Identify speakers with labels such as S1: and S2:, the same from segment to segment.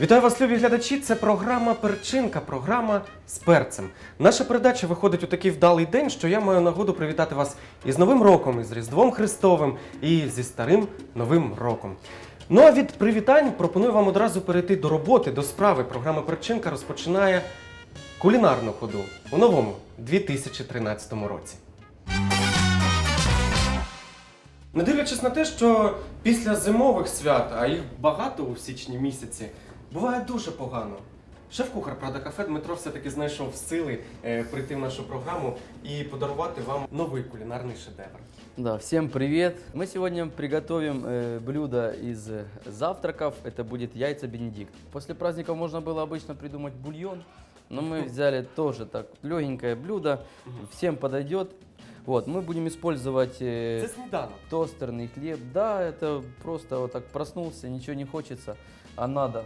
S1: Вітаю вас, любі глядачі! Це програма Перчинка, програма з перцем. Наша передача виходить у такий вдалий день, що я маю нагоду привітати вас із Новим роком, із Різдвом Христовим і зі старим Новим роком. Ну а від привітань пропоную вам одразу перейти до роботи, до справи. Програма Перчинка розпочинає кулінарну ходу у новому 2013 році. Не дивлячись на те, що після зимових свят, а їх багато у січні місяці, буває дуже погано. Шеф-кухар Прада Кафе Дмитро все-таки знайшов сили е, прийти в нашу програму і подарувати вам новий кулінарний шедевр.
S2: Да, всем привет! Мы сегодня приготовим э, блюдо из э, завтраков. Это будет яйца Бенедикт. После праздников можно было обычно придумать бульон, но мы взяли тоже так легенькое блюдо, всем подойдет. Вот, мы будем использовать э,
S1: Це сніданок.
S2: тостерный хлеб. Да, это просто вот так проснулся, ничего не хочется, а надо.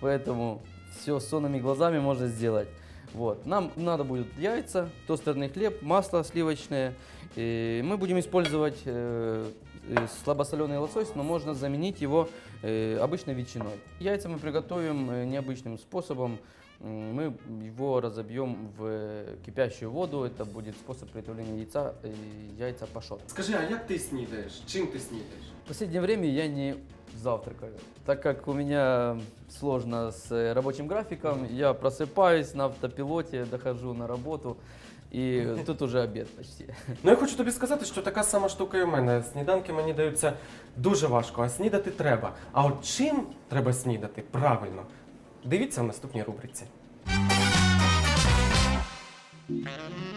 S2: Поэтому все с сонными глазами можно сделать. Вот. Нам надо будет яйца, тостерный хлеб, масло сливочное. И мы будем использовать э, э, слабосоленый лосось, но можно заменить его э, обычной ветчиной. Яйца мы приготовим э, необычным способом. М, Мы его разобьем в э, кипящую воду. Это будет способ приготовления яйца, э, яйца пашот.
S1: Скажи, а як ти снідаєш? Чим ти снідаєш?
S2: В последнее время я не завтракаю, так как у меня сложно с э, рабочим графиком. Я просыпаюсь на автопилоте, дохожу на работу, и тут уже обед почти.
S1: Ну я хочу тобі сказати, що така сама штука і в мене. Сніданки мені даються дуже важко, а снідати треба. А от чим треба снідати правильно? Дивіться в наступній рубриці.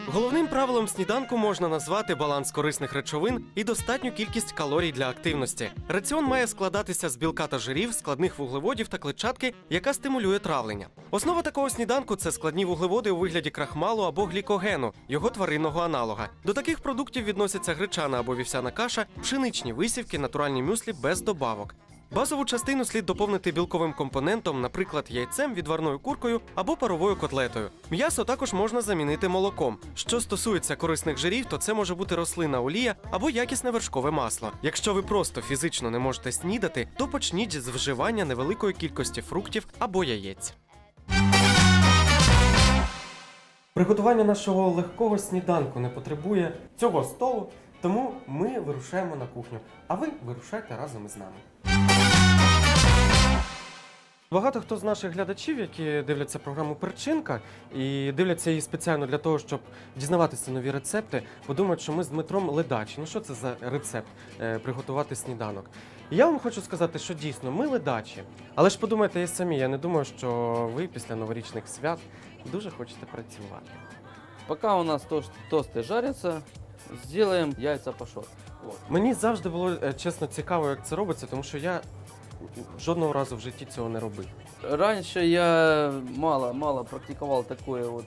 S1: Головним правилом сніданку можна назвати баланс корисних речовин і достатню кількість калорій для активності. Раціон має складатися з білка та жирів, складних вуглеводів та клетчатки, яка стимулює травлення. Основа такого сніданку це складні вуглеводи у вигляді крахмалу або глікогену, його тваринного аналога. До таких продуктів відносяться гречана або вівсяна каша, пшеничні висівки, натуральні мюслі без добавок. Базову частину слід доповнити білковим компонентом, наприклад, яйцем, відварною куркою або паровою котлетою. М'ясо також можна замінити молоком. Що стосується корисних жирів, то це може бути рослина олія або якісне вершкове масло. Якщо ви просто фізично не можете снідати, то почніть з вживання невеликої кількості фруктів або яєць. Приготування нашого легкого сніданку не потребує цього столу, тому ми вирушаємо на кухню, а ви вирушайте разом із нами. Багато хто з наших глядачів, які дивляться програму Перчинка і дивляться її спеціально для того, щоб дізнаватися нові рецепти, подумають, що ми з Дмитром ледачі. Ну що це за рецепт е, приготувати сніданок? Я вам хочу сказати, що дійсно ми ледачі. Але ж подумайте і самі, я не думаю, що ви після новорічних свят дуже хочете працювати.
S2: Пока у нас тост- тосты жарятся, сделаем яйца пашот.
S1: Мені завжди було е, чесно цікаво, як це робиться, тому що я жодного разу в житті цього не робив.
S2: Раньше я мало, мало практиковал такое вот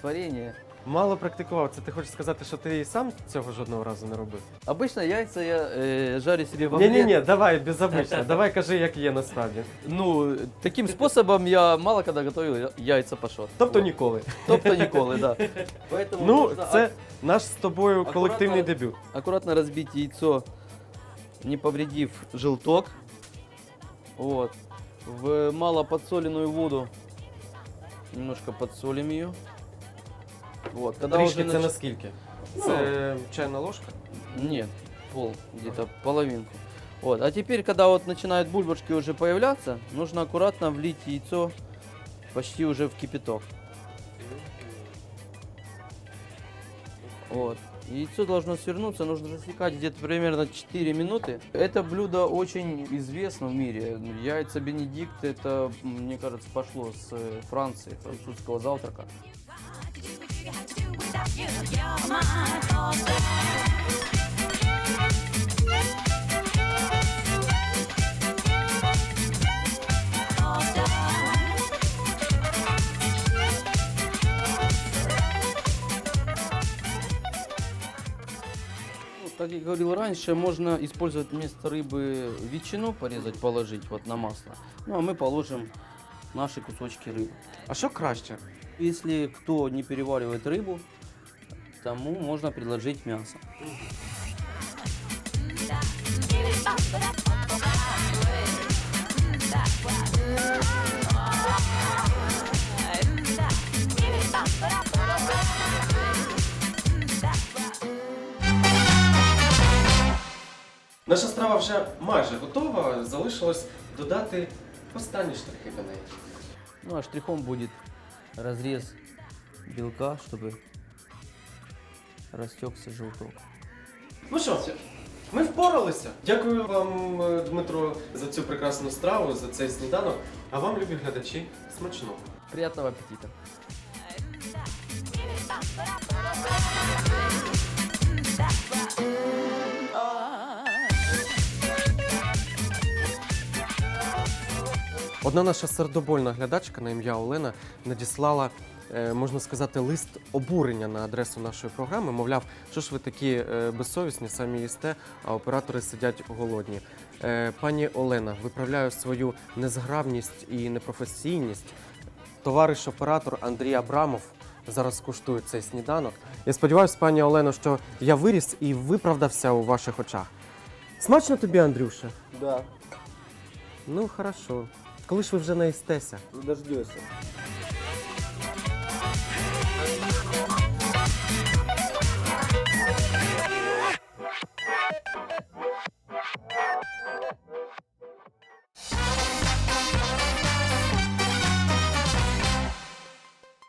S2: творение.
S1: Мало практикував. Це ти хочеш сказати, що ти і сам цього жодного разу не робив?
S2: Обычно яйца я э, жарю себе в
S1: Ні,
S2: огне.
S1: ні, ні, давай безобично. Давай кажи, як є насправді.
S2: Ну, таким способом я мало когда готовил я- яйца пашот.
S1: Тобто
S2: Вот.
S1: ніколи.
S2: Тобто ніколи, да. Поэтому
S1: Ну,
S2: нужно
S1: це наш з тобою
S2: акуратно-
S1: колективний дебют.
S2: ак- аккуратно разбить яйцо, не повредив желток. Вот. В мало подсоленную воду немножко подсолим ее. Вот. Когда
S1: Трішки
S2: уже
S1: це
S2: нач-
S1: наскільки?
S2: Ну.
S1: Це чайна ложка?
S2: Нет, пол, где-то половинку. Вот. А теперь, когда вот начинают бульбашки уже появляться, нужно аккуратно влить яйцо почти уже в кипяток. Вот. Яйцо должно свернуться, нужно засекать где-то примерно 4 минуты. Это блюдо очень известно в мире. Яйца Бенедикт, это, мне кажется, пошло с э, Франции, французского завтрака. Как я говорил раньше, можно использовать вместо рыбы ветчину, порезать, положить вот на масло. Ну, а мы положим наши кусочки рыбы.
S1: А що краще?
S2: Если кто не переваривает рыбу, тому можно предложить мясо.
S1: Наша страва вже майже готова. Залишилось додати останні штрихи до неї.
S2: Ну а штрихом будет разрез белка, чтобы растекся желток.
S1: Ну що, ми впоралися. Дякую вам, е, Дмитро, за цю прекрасну страву, за цей сніданок. А вам, любі глядачі, смачного.
S2: Приятного аппетита!
S1: Одна наша сердобольна глядачка на ім'я Олена надіслала, е, можна сказати, лист обурення на адресу нашої програми. Мовляв, що ж ви такі е, безсовісні, самі їсте, а оператори сидять голодні. Е, Пані Олена, виправляю свою незграбність і непрофесійність. Товариш оператор Андрій Абрамов зараз куштує цей сніданок. Я сподіваюся, пані Олено, що я виріс і виправдався у ваших очах. Смачно тобі, Андрюша?
S3: Да,
S1: Ну, хорошо. Коли ж ви вже наїстеся?
S3: дождешься.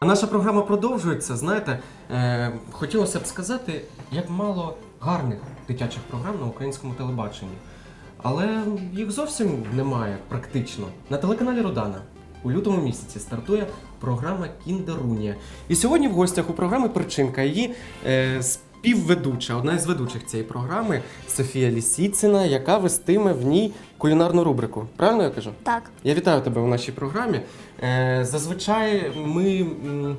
S1: Наша програма продовжується. Знаєте, е, хотілося б сказати, як мало гарних дитячих програм на українському телебаченні. Але їх зовсім немає практично. На телеканалі Родана у лютому місяці стартує програма Кіндерунія. І сьогодні в гостях у програми Причинка її е, співведуча, одна із ведучих цієї програми Софія Лісіцина, яка вестиме в ній кулінарну рубрику. Правильно я кажу?
S4: Так,
S1: Я вітаю тебе у нашій програмі. Е, зазвичай ми. м,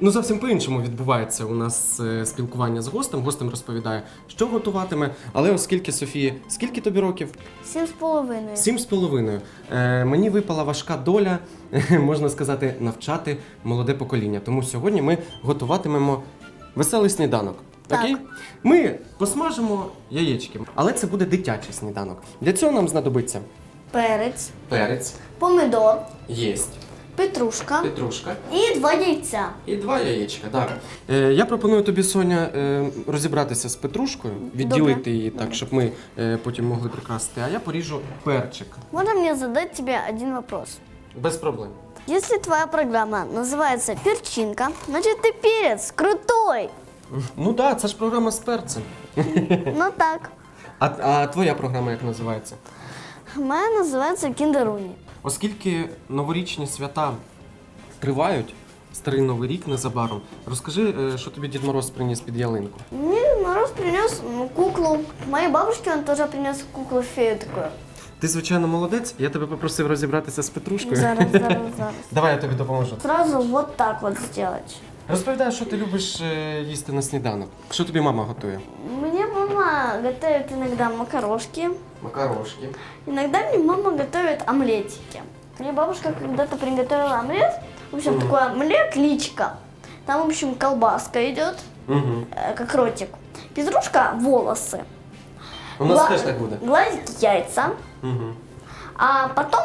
S1: Ну, зовсім по-іншому відбувається у нас е, спілкування з гостем. Гостем розповідає, що готуватиме. Але оскільки Софії, скільки тобі років?
S4: сім з половиною.
S1: Сім з половиною. Е, мені випала важка доля, можна сказати, навчати молоде покоління. Тому сьогодні ми готуватимемо веселий сніданок.
S4: Так.
S1: Окей? Ми посмажимо яєчки, але це буде дитячий сніданок. Для цього нам знадобиться
S4: Перець,
S1: перець,
S4: помидор,
S1: єсть,
S4: петрушка
S1: петрушка.
S4: і два яйця.
S1: І два яєчка, так. Е, я пропоную тобі, Соня, е, розібратися з петрушкою, відділити її так, щоб ми е, потім могли прикрасити. А я поріжу перчик.
S4: Можно мне задать тебе один вопрос?
S1: Без проблем.
S4: Если твоя программа называется «Перчинка», значит ты перец крутой.
S1: Ну так, да, це ж програма з перцем.
S4: Ну так.
S1: А, а твоя програма як називається?
S4: Моя называется «Киндеруни».
S1: Оскільки новорічні свята тривають, старий новий рік незабаром, розкажи, е, що тобі Дід Мороз приніс під ялинку.
S4: Мне Дед Мороз принес ну, куклу. Моей бабушке он тоже принес куклу фею такую.
S1: Ти, звичайно, молодець, я тебе попросив розібратися з петрушкою.
S4: Зараз, зараз, зараз.
S1: Давай я тобі допоможу.
S4: Сразу вот так вот сделать.
S1: Розповідай, що ти любиш е, їсти на сніданок. Що тобі мама готує?
S4: Мне мама готовит иногда макарошки,
S1: Макарошки.
S4: Иногда мне мама готовит омлетики. Мне бабушка когда-то приготовила омлет. В общем, такой омлет личка. Там, в общем, колбаска идет,
S1: Угу.
S4: э, как ротик. Петрушка – волосы.
S1: У нас
S4: Гла-
S1: теж так буде.
S4: Глазики – яйца.
S1: Угу.
S4: А потом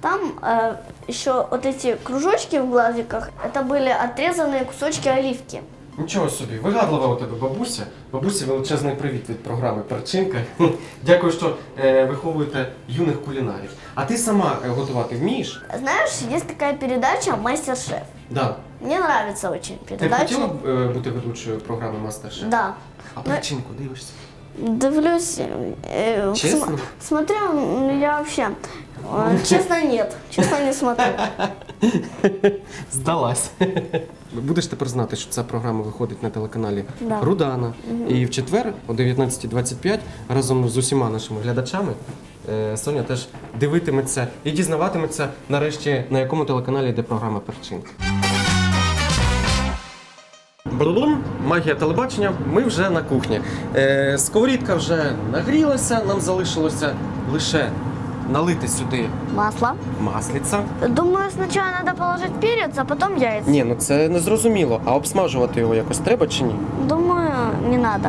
S4: там э, еще вот эти кружочки в глазиках, это были отрезанные кусочки оливки.
S1: Нічого собі, вигадлива у тебе бабуся. Бабусі величезний привіт від програми Перчинка. Дякую, що е, виховуєте юних кулінарів. А ти сама е, готувати вмієш?
S4: Знаешь, есть такая передача «Мастер-шеф».
S1: Да.
S4: Мне нравится очень
S1: Ти б
S4: передача.
S1: хотіла б е, бути ведучою програми Мастер-шеф?
S4: Да.
S1: А перчинку дивишся?
S4: Дивлюсь, э, в
S1: Честно?
S4: см- смотрю, м, я вообще, э, честно нет, честно не смотрю.
S1: Здалась. Будеш тепер знати, що ця програма виходить на телеканалі
S4: Да.
S1: Рудана. І в четвер о 19.25 разом з усіма нашими глядачами е, Соня теж дивитиметься і дізнаватиметься нарешті, на якому телеканалі йде програма Перчинка. Брулум, магія телебачення. Ми вже на кухні. Е, сковорідка вже нагрілася, нам залишилося лише налити сюди
S4: Масло.
S1: масліця.
S4: Думаю, сначала надо положить перец, а потом яйца.
S1: Ні, ну це не зрозуміло. А обсмажувати його якось треба чи ні?
S4: Думаю, не надо.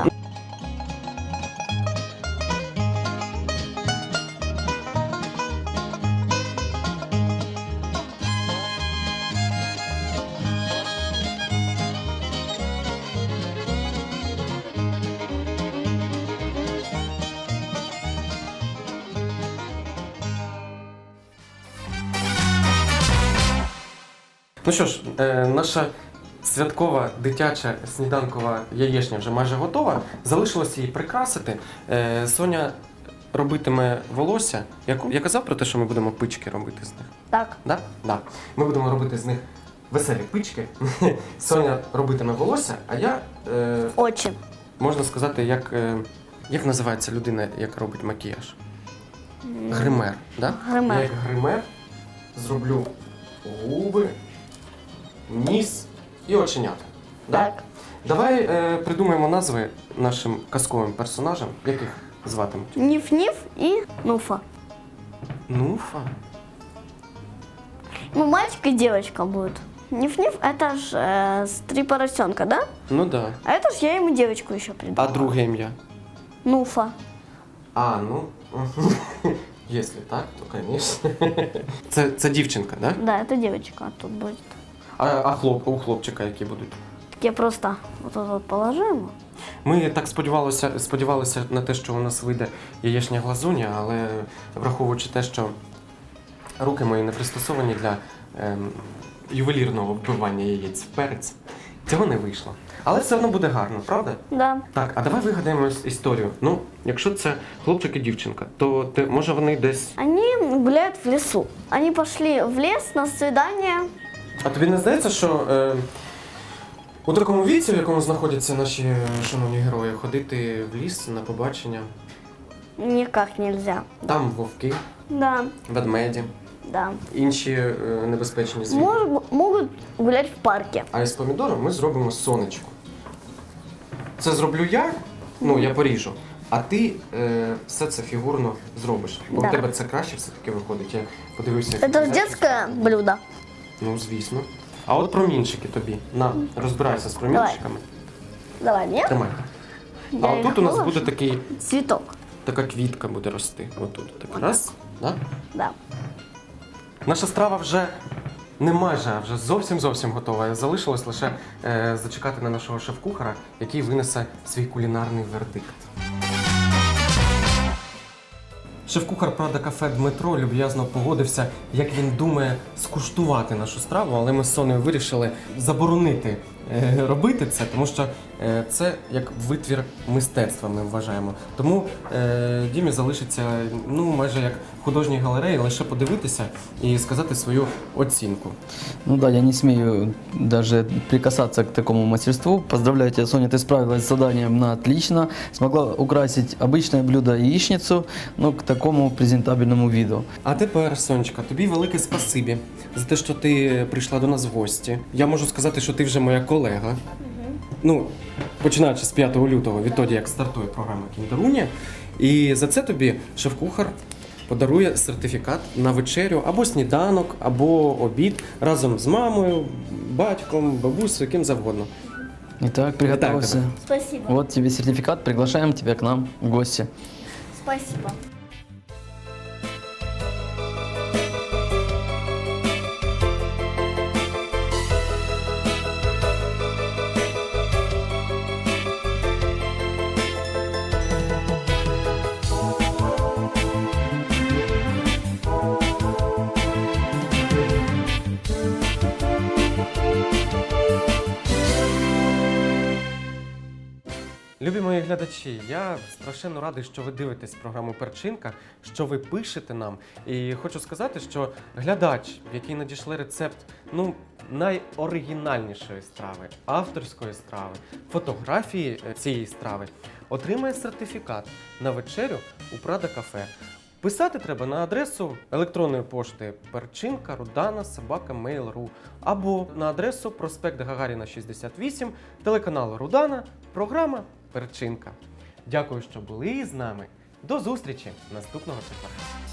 S1: Ну що ж, е, наша святкова дитяча сніданкова яєчня вже майже готова. Залишилось її прикрасити. Е, Соня робитиме волосся. Я, я казав про те, що ми будемо пички робити з них.
S4: Так.
S1: Да? Да. Ми будемо робити з них веселі пички. Соня робитиме волосся, а я е,
S4: Очи.
S1: можна сказати, як, е, як називається людина, яка робить макіяж? Гример. Да?
S4: Гример.
S1: Я як гример зроблю губи, ніс і оченята. Да?
S4: Так.
S1: Давай е, придумаємо назви нашим казковим персонажам, яких зватимуть.
S4: Ниф-ниф и Нуфа.
S1: Нуфа.
S4: Ну, мальчик и девочка будут. Ниф-ниф это ж э, с три поросенка, да?
S1: Ну да.
S4: А это ж я ему девочку еще
S1: А
S4: придумала.
S1: друге ім'я?
S4: Нуфа.
S1: А, ну. Якщо так, то звісно. Це, це дівчинка, да?
S4: Да, это девочка тут будет.
S1: А, а хлоп, у хлопчика які будуть?
S4: Я просто вот тут вот положу ему.
S1: Ми так сподівалися, сподівалися на те, що у нас вийде яєчня глазуня, але враховуючи те, що руки мої не пристосовані для ем, ювелірного вбивання яєць в перець, цього не вийшло. Але все одно буде гарно, правда?
S4: Да.
S1: Так, а давай вигадаємо іс- історію. Ну, якщо це хлопчик і дівчинка, то ти, може вони десь.
S4: Они гуляют в лесу. Они пошли в лес на свидание.
S1: А тобі не здається, що е, у такому віці, в якому знаходяться наші е, шановні герої, ходити в ліс на побачення?
S4: Никак нельзя.
S1: Там вовки,
S4: Да,
S1: ведмеді,
S4: да.
S1: інші е, небезпечні звірі.
S4: Мож- могут гулять в парке.
S1: А із помідором ми зробимо сонечко. Це зроблю я, ну я поріжу. А ти е, все це фігурно зробиш. Бо
S4: Да.
S1: в тебе це краще все-таки виходить. Я подивився. як
S4: Это
S1: ти
S4: же
S1: знаєш.
S4: детское блюдо.
S1: Ну, звісно. А от промінчики тобі. На, розбирайся з промінчиками.
S4: Давай мне.
S1: Тримай.
S4: Я
S1: а
S4: их
S1: отут у нас
S4: положу.
S1: буде такий,
S4: Цветок.
S1: така квітка буде рости. Отут. Так, раз. Да?
S4: Да.
S1: Наша страва вже не майже, а вже зовсім зовсім готова. Залишилось лише е, зачекати на нашого шеф-кухара, який винесе свій кулінарний вердикт. Шеф-кухар Прада кафе Дмитро люб'язно погодився, як він думає скуштувати нашу страву, але ми з Сонею вирішили заборонити робити це, тому що е, це як витвір мистецтва, ми вважаємо. Тому е, Дімі залишиться ну майже як в художній галереї, лише подивитися і сказати свою оцінку.
S2: Ну да, я не смею даже прикасаться к такому мастерству. Поздравляю тебя, Соня, ты справилась с заданием на отлично. Смогла украсить обычное блюдо яичницу, ну, к такому презентабельному виду.
S1: А тепер, Сонечка, тобі велике спасибі за те, що ти прийшла до нас в гості. Я можу сказати, що ти вже моя колега. Ну, починаючи з 5 лютого, відтоді як стартує програма Кіндеруня. І за це тобі шеф-кухар подарує сертифікат на вечерю або сніданок, або обід разом з мамою, батьком, бабусею, ким завгодно.
S2: Итак, приготовься.
S4: Спасибо.
S2: Вот тебе сертификат, приглашаем тебя к нам в гости.
S4: Спасибо.
S1: Любі мої глядачі, я страшенно радий, що ви дивитесь програму Перчинка, що ви пишете нам. І хочу сказати, що глядач, який надійшли рецепт ну, найоригінальнішої страви, авторської страви, фотографії е, цієї страви, отримає сертифікат на вечерю у Прада кафе. Писати треба на адресу електронної пошти перчинка рудана собака mail.ru або на адресу проспект Гагаріна 68, телеканал Рудана, програма Перчинка. Дякую, що були з нами. До зустрічі наступного четверга.